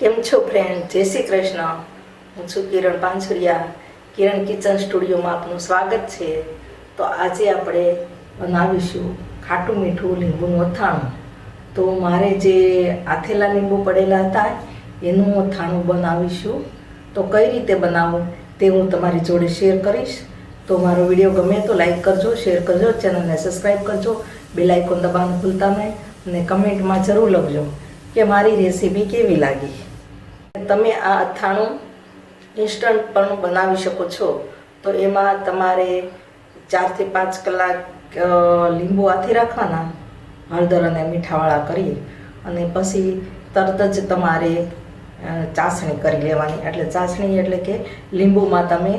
કેમ છો ફ્રેન્ડ જય શ્રી કૃષ્ણ. હું છું કિરણ પાંછુરિયા કિરણ કિચન સ્ટુડિયોમાં આપનું સ્વાગત છે. તો આજે આપણે બનાવીશું ખાટું મીઠું લીંબુનું અથાણું. તો મારે જે આથેલા લીંબુ પડેલા હતા, એનું અથાણું બનાવીશું. તો કઈ રીતે બનાવવું તે હું તમારી જોડે શેર કરીશ. તો મારો વીડિયો ગમે તો લાઈક કરજો શેર કરજો ચેનલને સબસ્ક્રાઈબ કરજો. બેલ આઇકોન દબાવવાનું ભૂલતા નહીં અને કમેન્ટમાં જરૂર લખજો. કે મારી રેસીપી કેવી લાગી? તમે આ અથાણું ઇન્સ્ટન્ટ પણ બનાવી શકો છો. તો એમાં તમારે ચારથી પાંચ કલાક લીંબુ આથી રાખવાના, હળદર અને મીઠાવાળા કરી અને પછી તરત જ તમારે ચાસણી કરી લેવાની. એટલે ચાસણી એટલે કે લીંબુમાં તમે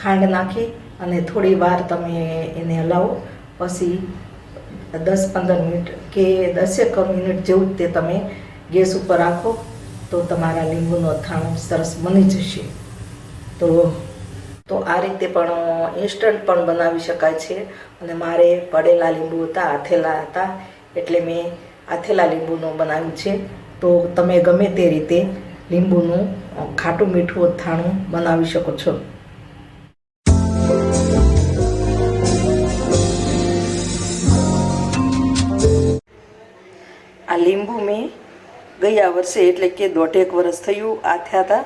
ખાંડ નાખી અને થોડી વાર તમે એને હલાવો. પછી દસ પંદર મિનિટ કે દસેક મિનિટ જેવું તે તમે ગેસ ઉપર રાખો, તો તમારા લીંબુનું અથાણું સરસ બની જશે. તો તો આ રીતે પણ ઇન્સ્ટન્ટ પણ બનાવી શકાય છે. અને મારે પડેલા લીંબુ હતા, આથેલા હતા, એટલે મેં આથેલા લીંબુનું બનાવ્યું છે. તો તમે ગમે તે રીતે લીંબુનું ખાટું મીઠું અથાણું બનાવી શકો છો. આ લીંબુ મેં ગયા વર્ષે એટલે કે દોઢેક વર્ષ થયું આ થયા હતા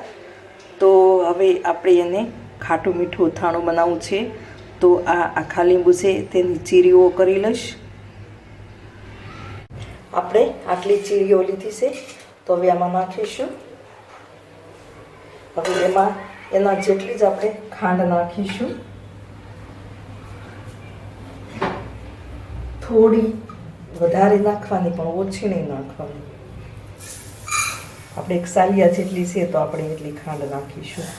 તો હવે આપણે એને ખાટું મીઠું અથાણું બનાવવું છે. તો આ આખા લીંબુ છે તેની ચીરીઓ કરી લઈશ. આપણે આટલી ચીરીઓ લીધી છે. તો હવે આમાં નાખીશું. હવે એમાં એના જેટલી જ આપણે ખાંડ નાખીશું. થોડી વધારે નાખવાની પણ ઓછી નહીં નાખવાની. આપણે એક સાલિયા જેટલી છે તો આપણે એટલી ખાંડ નાખીશું.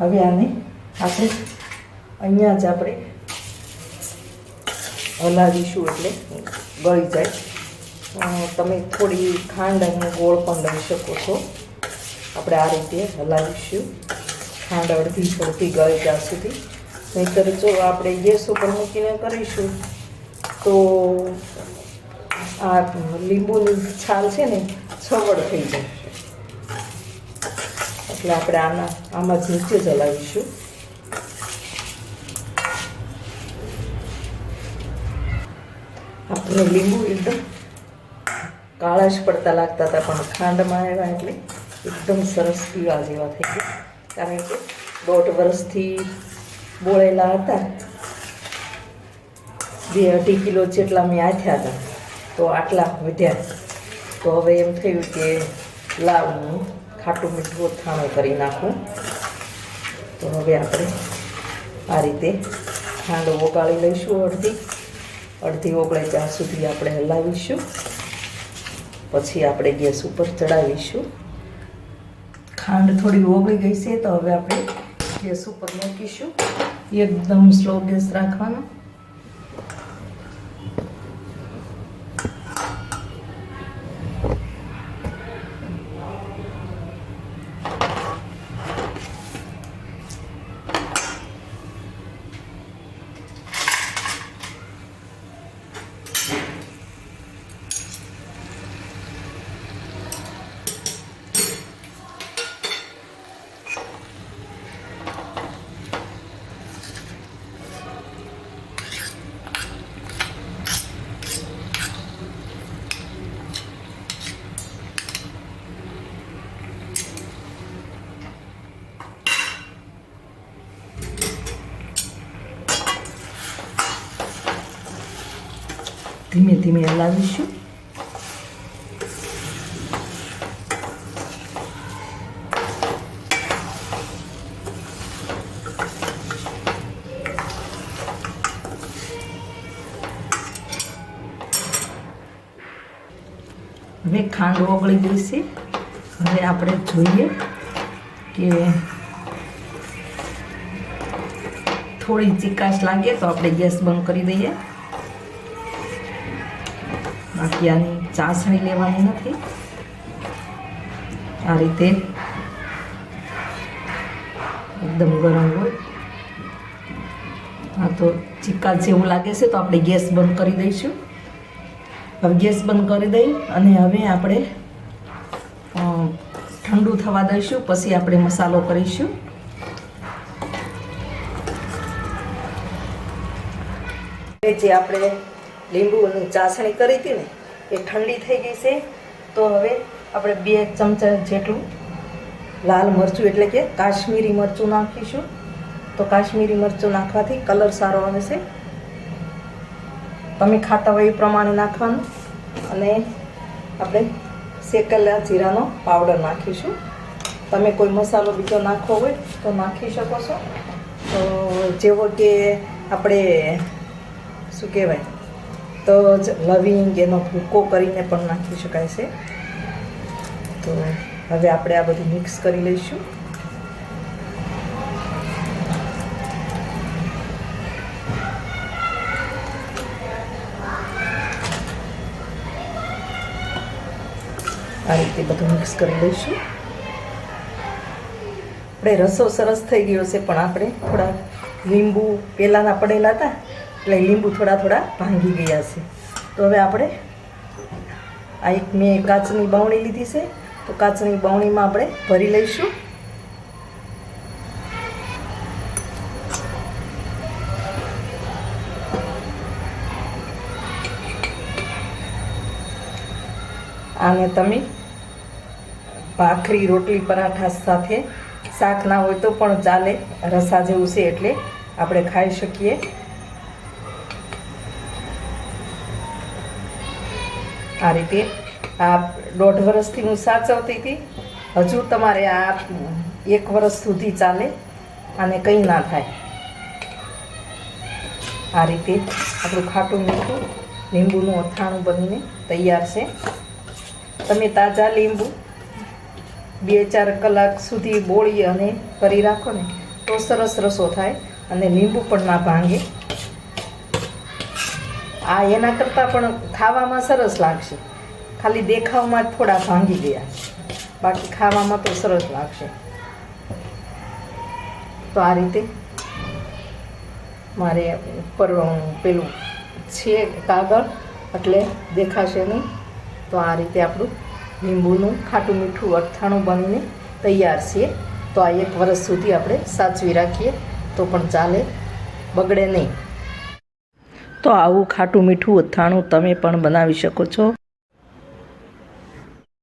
હવે આને આપણે અહીંયા જ આપણે હલાવીશું એટલે ગળી જાય. તમે થોડી ખાંડ અને ગોળ પણ લઈ શકો છો. આપણે આ રીતે હલાવીશું. ખાંડ અડધી અડધી ગળી ત્યાં સુધી. નહીંતર જો આપણે ગેસ ઉપર મૂકીને કરીશું તો આ લીંબુની છાલ છે ને, છવડ થઈ જશે એટલે આપણે આના આમાં જ નીચે ચલાવીશું આપણે લીંબુ એકદમ કાળા જ પડતા લાગતા હતા, પણ ખાંડમાં આવ્યા એટલે એકદમ સરસ પીવા જેવા થઈ ગયા. કારણ કે દોઢ વર્ષથી બોળેલા હતા. બે અઢી કિલો જેટલા મેં આથ્યા હતા. તો આટલા વધ્યા. તો હવે એમ થયું કે લાવ હું ખાટું મીઠું અથાણું કરી નાખું. તો હવે આપણે આ રીતે ખાંડ ઓગાળી લઈશું અડધી. અડધી ઓગળે ત્યાં સુધી આપણે હલાવીશું. પછી આપણે ગેસ ઉપર ચડાવીશું. ખાંડ થોડી ઓગળી ગઈ છે તો હવે આપણે ગેસ ઉપર મૂકીશું. એકદમ સ્લો ગેસ રાખવાનો. ધીમે ધીમે હલાવીશું. હવે ખાંડ ઓગળી ગઈ હવે આપણે જોઈએ કે થોડી ચીકાશ લાગે તો આપણે ગેસ બંધ કરી દઈએ. બાકી ચાસણી લેવાની નથી. આ રીતે એકદમ ગરમ હોય. હા તો ચિક્કા જેવું લાગે છે, તો આપણે ગેસ બંધ કરી દઈશું. હવે ગેસ બંધ કરી દઈ અને હવે આપણે ઠંડુ થવા દઈશું, પછી આપણે મસાલો કરીશું. જે આપણે લીંબુ ચાસણી કરી હતી ને એ ઠંડી થઈ ગઈ છે, તો હવે આપણે બે ચમચા જેટલું લાલ મરચું, એટલે કે કાશ્મીરી મરચું નાખીશું. તો કાશ્મીરી મરચું નાખવાથી કલર સારો આવે છે. તમે ખાતા હોય એ પ્રમાણે નાખવાનું. અને આપણે શેકેલા જીરાનો પાવડર નાખીશું. તમે કોઈ મસાલો બીજો નાખવો હોય તો નાખી શકો છો. તો જેવો કે આપણે શું કહેવાય? તો જ લવિંગ એનો ભૂકો કરીને પણ નાખી શકાય છે. તો હવે આપણે આ બધું મિક્સ કરી લઈશું. આ રીતે બધું મિક્સ કરી લઈશું. આપણે રસો સરસ થઈ ગયો છે, પણ આપણે થોડા લીંબુ પહેલાંના પડેલા હતા એટલે લીંબુ થોડા થોડા ભાંગી ગયા છે. તો હવે આપણે આ એક મેં કાચની બાવણી લીધી છે. તો કાચની બાવણીમાં આપણે ભરી લઈશું. આને તમે ભાખરી, રોટલી, પરાઠા સાથે શાક ના હોય તો પણ ચાલે. રસા જેવું છે એટલે આપણે ખાઈ શકીએ. આ રીતે આ દોઢ વર્ષથી હું સાચવતી હતી. હજુ તમારે આ એક વર્ષ સુધી ચાલે અને કંઈ ના થાય. આ રીતે આપણું ખાટું મીઠું લીંબુનું અથાણું બનીને તૈયાર છે. તમે તાજા લીંબુ બે ચાર કલાક સુધી બોળી અને કરી રાખો ને તો સરસ રસો થાય અને લીંબુ પણ ના ભાંગે. આ એના કરતાં પણ ખાવામાં સરસ લાગશે. ખાલી દેખાવમાં જ થોડા ભાંગી ગયા. બાકી ખાવામાં તો સરસ લાગશે. તો આ રીતે મારે ઉપર પેલું છે કાગળ, એટલે દેખાશે નહીં. તો આ રીતે આપણું લીંબુનું, ખાટું મીઠું, અથાણું બનીને તૈયાર છે. તો આ એક વર્ષ સુધી આપણે સાચવી રાખીએ. તો પણ ચાલે, બગડે નહીં. તો આવું ખાટું મીઠું અથાણું તમે પણ બનાવી શકો છો.